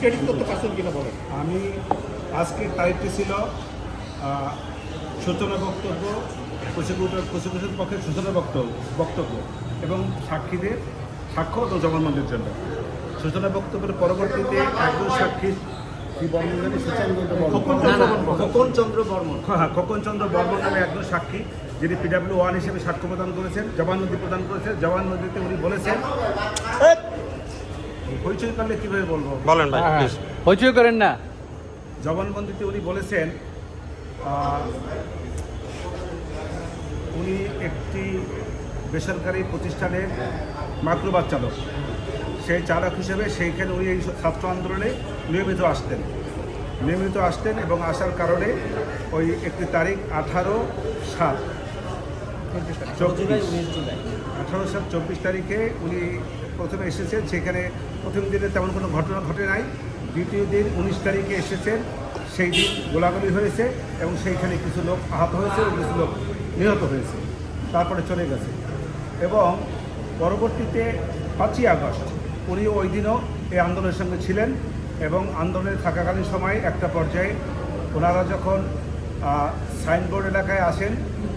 কিনা বলেন। আমি আজকের তারিখটি ছিল সূচনা বক্তব্য প্রসিকিউটর প্রসিকিউশন পক্ষে সূচনা বক্তব্য বক্তব্য এবং সাক্ষীদের সাক্ষ্য ও জবানবন্দির জন্য। সূচনা বক্তব্যের পরবর্তীতে একজন সাক্ষী কি বর্মন জানি সুচারুচন্দ্র বর্মন। খোকন চন্দ্র বর্মন। হ্যাঁ খোকন চন্দ্র বর্মন নামে একজন সাক্ষী যিনি পিডাব্লিউ ওয়ান হিসেবে সাক্ষ্য প্রদান করেছেন জবানবন্দি প্রদান করেছেন। জবানবন্দিতে উনি বলেছেন পরিচয় করলে কীভাবে বলব? বলেন ভাই হ্যাঁ, প্লিজ হইচই করেন না। জবানবন্দিতে উনি বলেছেন উনি একটি বেসরকারি প্রতিষ্ঠানের মাইক্রোবাস চালক। সেই চালক হিসেবে সেইখানে উনি এই ছাত্র আন্দোলনে নিয়মিত আসতেন। নিয়মিত আসতেন এবং আসার কারণে ওই একটি তারিখ আঠারো সাত চব্বিশ জুলাই আঠারো সাত চব্বিশ তারিখে উনি প্রথমে এসেছেন সেখানে প্রথম দিনে তেমন কোনো ঘটনা ঘটে নাই। দ্বিতীয় দিন উনিশ তারিখে এসেছেন। সেই দিন গোলাগুলি হয়েছে এবং সেইখানে কিছু লোক আহত হয়েছে এবং কিছু লোক নিহত হয়েছে। তারপরে চলে গেছে। এবং পরবর্তীতে পাঁচই আগস্ট উনি ওই দিনও এই আন্দোলনের সঙ্গে ছিলেন এবং আন্দোলনে থাকাকালীন সময় একটা পর্যায়ে ওনারা যখন সাইনবোর্ড এলাকায় আসেন,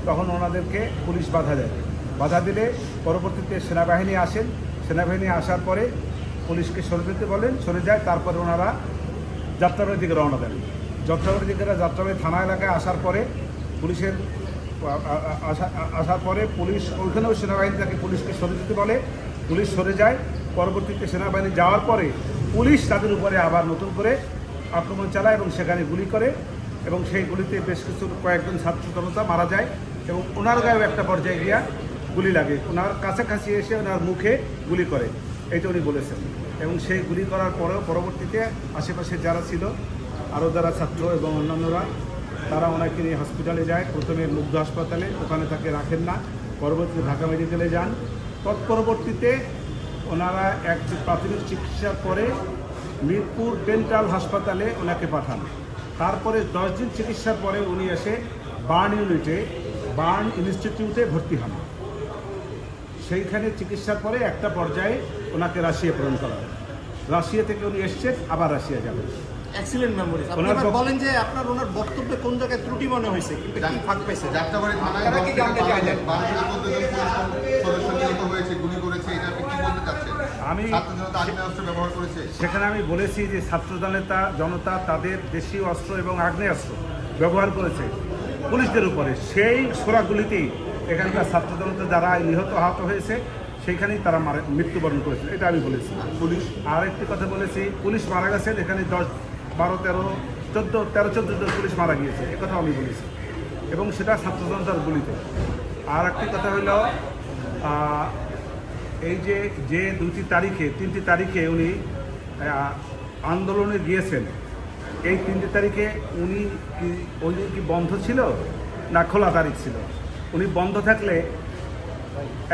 তখন ওনাদেরকে পুলিশ বাধা দেয়। বাধা দিলে পরবর্তীতে সেনাবাহিনী আসেন। সেনাবাহিনী আসার পরে পুলিশকে সরে যেতে বলেন, সরে যায়, তারপরে ওনারা যাত্রাবাড়ির দিকে রওনা দেন। যাত্রাবাড়ির দিকে যাত্রাবাড়ি থানা এলাকায় আসার পরে পুলিশের আসার পরে পুলিশ, ওইখানেও সেনাবাহিনী তাকে পুলিশকে সরে যেতে বলে। পুলিশ সরে যায়, পরবর্তীতে সেনাবাহিনী যাওয়ার পরে পুলিশ তাদের উপরে আবার নতুন করে আক্রমণ চালায় এবং সেখানে গুলি করে এবং সেই গুলিতে বেশ কিছু, কয়েকজন ছাত্র জনতা মারা যায় এবং ওনার গায়েও একটা পর্যায়ে গিয়া গুলি লাগে। ওনার কাছাকাছি এসে ওনার মুখে গুলি করে। এইটা উনি বলেছেন। এবং সেই গুলি করার পরেও পরবর্তীতে আশেপাশে যারা ছিল, আরও যারা ছাত্র এবং অন্যান্যরা, তারা ওনাকে নিয়ে হসপিটালে যায়। প্রথমে মুগ্ধ হাসপাতালে, ওখানে তাকে রাখেন না। পরবর্তীতে ঢাকা মেডিকেলে যান। তৎপরবর্তীতে ওনারা এক প্রাথমিক চিকিৎসার পরে মিরপুর ডেন্টাল হাসপাতালে ওনাকে পাঠান। তারপরে দশ দিন চিকিৎসার পরে উনি এসে বার্ন ইউনিটে, বার্ন ইনস্টিটিউটে ভর্তি হন। সেইখানে চিকিৎসার পরে একটা পর্যায়ে ওনাকে রাশিয়া প্রেরণ করা হয়। রাশিয়া থেকে উনি এসছেন আবার রাশিয়া যাবেন। এক্সিলেন্ট মেমোরি বলেন যে আপনার ওনার বক্তব্যে কোন জায়গায় ত্রুটি মনে হয়েছে? কিন্তু কি ফাঁক পাইছে যাত্রাবাড়ি থানায় কি জানতে চাইলেন? জন- বারো থেকে চোদ্দ জন পুলিশ সদস্য নিহত হয়েছে গুলি করেছে এটা আপনি কি বলতে চাচ্ছেন? আমি- ছাত্র জনতা আগ্নেয় অস্ত্র ব্যবহার করেছে? সেখানে আমি বলেছি যে ছাত্র জনতা জনতা তাদের দেশীয় অস্ত্র এবং আগ্নেয়াস্ত্র ব্যবহার করেছে। পুলিশদের উপরে সেই সোরাগুলিতেই এখানকার ছাত্র জনতা যারা নিহত আহত হয়েছে সেইখানেই তারা মারা মৃত্যুবরণ করেছে এটা আমি বলেছি। পুলিশ? আর একটি কথা বলেছি পুলিশ মারা গেছেন এখানে দশ বারো তেরো চোদ্দ তেরো চোদ্দ জন পুলিশ মারা গিয়েছে। এ কথা আমি বলেছি। এবং সেটা ছাত্র জনতার গুলিতে আর একটি কথা হলো এই যে যে দুটি তারিখে তিনটি তারিখে উনি আন্দোলনে গিয়েছেন এই তিনটি তারিখে উনি কি ওই দিন কি বন্ধ ছিল না খোলা তারিখ ছিল? উনি বন্ধ থাকলে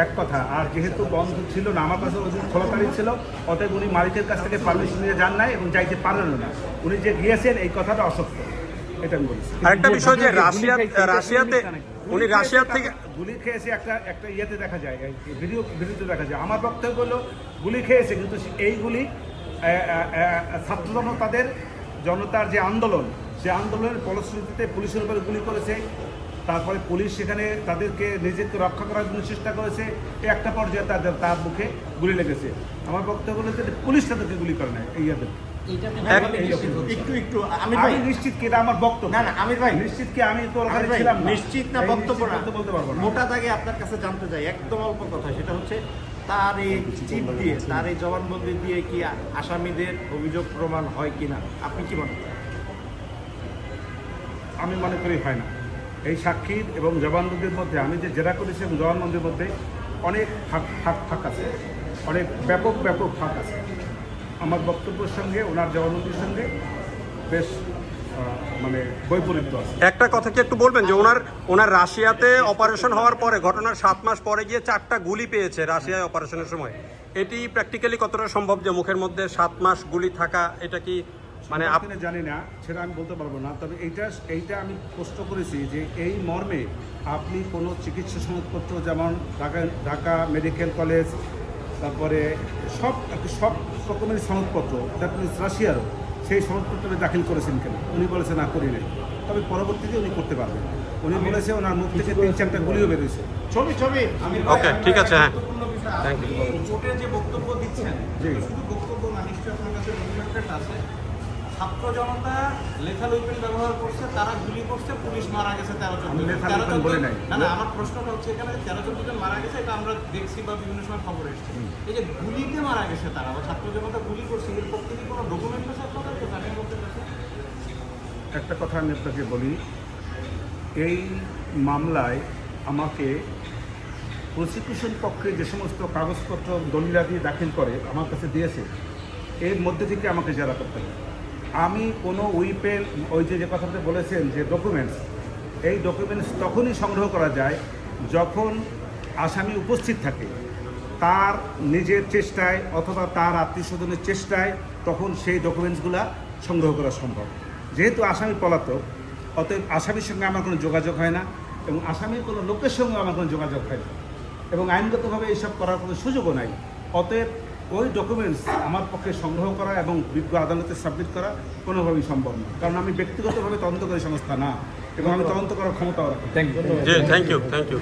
এক কথা আর যেহেতু বন্ধ ছিল না আমার কাছে খোলা তারিখ ছিল অতএব উনি মালিকের কাছ থেকে পারমিশন নিয়ে যান নাই এবং যাইতে পারেনও না। উনি যে গিয়েছেন এই কথাটা অসত্য। এটা আমি বলছি। আরেকটা বিষয় যে রাশিয়া রাশিয়াতে উনি রাশিয়া থেকে গুলি খেয়েছে একটা একটা ইয়েতে দেখা যায় ভিডিও ভিডিওতে দেখা যায়। আমার বক্তব্য হলো গুলি খেয়েছে কিন্তু এই গুলি ছাত্র জনতাদের জনতার যে আন্দোলন সে আন্দোলনের ফলশ্রুতিতে পুলিশের উপরে গুলি করেছে। তারপরে পুলিশ সেখানে তাদেরকে নিজেকে রক্ষা করার জন্য চেষ্টা করেছে। একটা পর্যায়ে তাদের তার মুখে গুলি লেগেছে। আমার বক্তব্য হলো যে পুলিশ তাদেরকে গুলি করে নেয় এই? একটু একটু আমির ভাই। নিশ্চিত কি এটা আমার বক্তব্য? না না আমির ভাই। নিশ্চিত কি আমি তো ওখানে ছিলাম নিশ্চিত না বক্তব্য না। বলতে বলতে পারব না। মোটা দাগে আপনার কাছে জানতে চাই একদম অল্প কথা সেটা হচ্ছে তার এই চিপ দিয়ে তার এই জবানবন্দি দিয়ে কি আসামিদের অভিযোগ প্রমাণ হয় কিনা? আপনি কি মনে করেন? আমি মনে করি হয় না। এই সাক্ষীর এবং জবানবন্দির মধ্যে আমি যে জেরা করেছি এবং জবানবন্দির মধ্যে অনেক ফাঁক ফাঁক ফাঁক আছে। অনেক ব্যাপক ব্যাপক ফাঁক আছে। আমার বক্তব্যের সঙ্গে, ওনার জবানবন্দির সঙ্গে বেশ মানে বৈপরীত্য আছে। একটা কথা কি একটু বলবেন যে ওনার ওনার রাশিয়াতে অপারেশন হওয়ার পরে, ঘটনার সাত মাস পরে গিয়ে চারটা গুলি পেয়েছে রাশিয়ায় অপারেশনের সময়। এটি প্র্যাকটিক্যালি কতটা সম্ভব যে মুখের মধ্যে সাত মাস গুলি থাকা, এটা কি মানে আপনি জানি না সেটা আমি বলতে পারব না তবে এইটা এইটা আমি প্রশ্ন করেছি যে এই মর্মে আপনি কোনো চিকিৎসা সনদপত্র যেমন ঢাকা ঢাকা মেডিকেল কলেজ তারপরে সব সব রকমের সনদপত্র দ্যাট মিনস রাশিয়ারও সেই সনদপত্র দাখিল করেছেন কেন? উনি বলেছেন না করি নাই তবে পরবর্তীতে উনি করতে পারবেন। উনি বলেছে ওনার মুখ থেকে তিন চারটা গুলিও বেরোয়েছে। ছবি ছবি। আমি ওকে ঠিক আছে হ্যাঁ। থ্যাংক ইউ কোর্টের যে বক্তব্য দিচ্ছেন জি। শুধু বক্তব্য না নিশ্চয়ই আপনার কাছে আছে। ছাত্র জনতা লেথাল উইপেন ব্যবহার করছে তারা গুলি করছে পুলিশ মারা গেছে তেরো lethal তেরো নাই। না না আমার প্রশ্নটা হচ্ছে এখানে তেরো জন মারা গেছে এটা আমরা দেখছি বা বিভিন্ন সময় খবর এসেছে। এই যে গুলিতে মারা গেছে তারা বা ছাত্র জনতা গুলি করছে এর পক্ষে কি কোনো ডকুমেন্ট আছে আপনাদের একটা কথা আমি আপনাকে বলি এই মামলায় আমাকে প্রসিকিউশন পক্ষে যে সমস্ত কাগজপত্র দলিলাদি দাখিল করে আমার কাছে দিয়েছে এর মধ্যে থেকে আমাকে জেরা করতে হবে। আমি কোনো উইপেন ওই যে যে কথাটা বলেছেন, যে ডকুমেন্টস এই ডকুমেন্টস তখনই সংগ্রহ করা যায় যখন আসামি উপস্থিত থাকে। তার নিজের চেষ্টায় অথবা তার আত্মীয় স্বজনের চেষ্টায় তখন সেই ডকুমেন্টসগুলো সংগ্রহ করা সম্ভব। যেহেতু আসামি পলাতক, অতএব আসামির সঙ্গে আমার কোনো যোগাযোগ হয় না এবং আসামির কোনো লোকের সঙ্গে আমার কোনো যোগাযোগ হয় না এবং আইনগতভাবে এইসব করার কোনো সুযোগও নাই। অতএব ওই ডকুমেন্টস আমার পক্ষে সংগ্রহ করা এবং বিজ্ঞ আদালতে সাবমিট করা কোনোভাবেই সম্ভব না। কারণ আমি ব্যক্তিগতভাবে তদন্তকারী সংস্থা না এবং আমি তদন্ত করার ক্ষমতাও রাখি thank you thank you thank you